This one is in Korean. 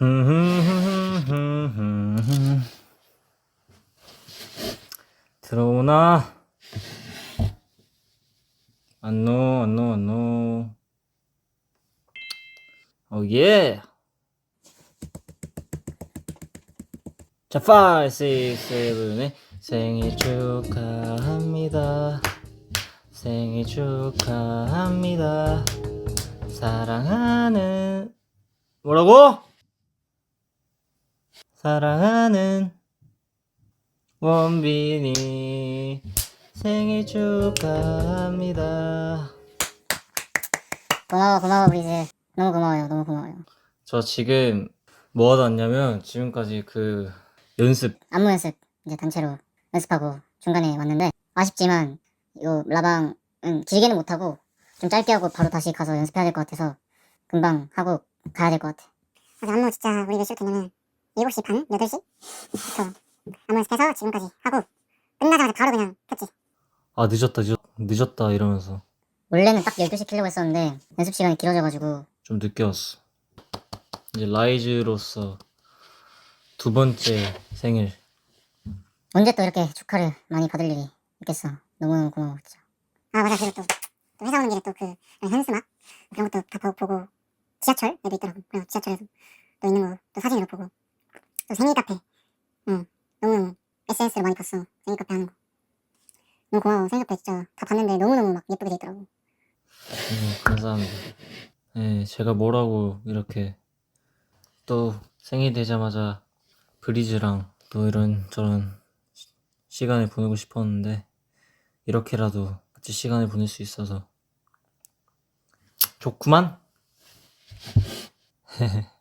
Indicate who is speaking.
Speaker 1: 들어오나? 안노, 안노, 안노. 오, 예! 자, 5, 6, 7, 8. 생일 축하합니다. 생일 축하합니다. 사랑하는, 뭐라고? 사랑하는 원빈이 생일 축하합니다.
Speaker 2: 고마워 고마워 브리즈. 너무 고마워요 너무 고마워요.
Speaker 1: 저 지금 뭐 하다 왔냐면 지금까지 그 연습.
Speaker 2: 안무 연습 이제 단체로 연습하고 중간에 왔는데 아쉽지만 이거 라방은 길게는 못하고 좀 짧게 하고 바로 다시 가서 연습해야 될 것 같아서 금방 하고 가야 될 것 같아. 맞아 안무 진짜 우리 몇 시로 됐냐면 7시 반? 8시? 부터 안무 연습해서 지금까지 하고 끝나자마자 바로 그냥 켰지
Speaker 1: 아 늦었다 늦었, 늦었다 이러면서
Speaker 2: 원래는 딱 12시 키려고 했었는데 연습 시간이 길어져가지고
Speaker 1: 좀 늦게 왔어. 이제 라이즈로서 두 번째 생일.
Speaker 2: 언제 또 이렇게 축하를 많이 받을 일이 있겠어. 너무너무 고마워, 진짜. 아, 맞아. 그리고 또, 또 회사 오는 길에 또그 현수막 그런 것도 다 보- 보고 지하철에도 있더라고. 그래서 지하철에서 또 있는 거 또 사진으로 보고 또 생일 카페. 응. 너무 SNS로 많이 봤어. 생일 카페 하는 거. 너무 고마워. 생일 카페 진짜 다 봤는데 너무너무 막 예쁘게 돼 있더라고.
Speaker 1: 음, 감사합니다. 네, 제가 뭐라고 이렇게 또 생일 되자마자 브리즈랑 또 이런 저런 시- 시간을 보내고 싶었는데 이렇게라도 같이 시간을 보낼 수 있어서 좋구만.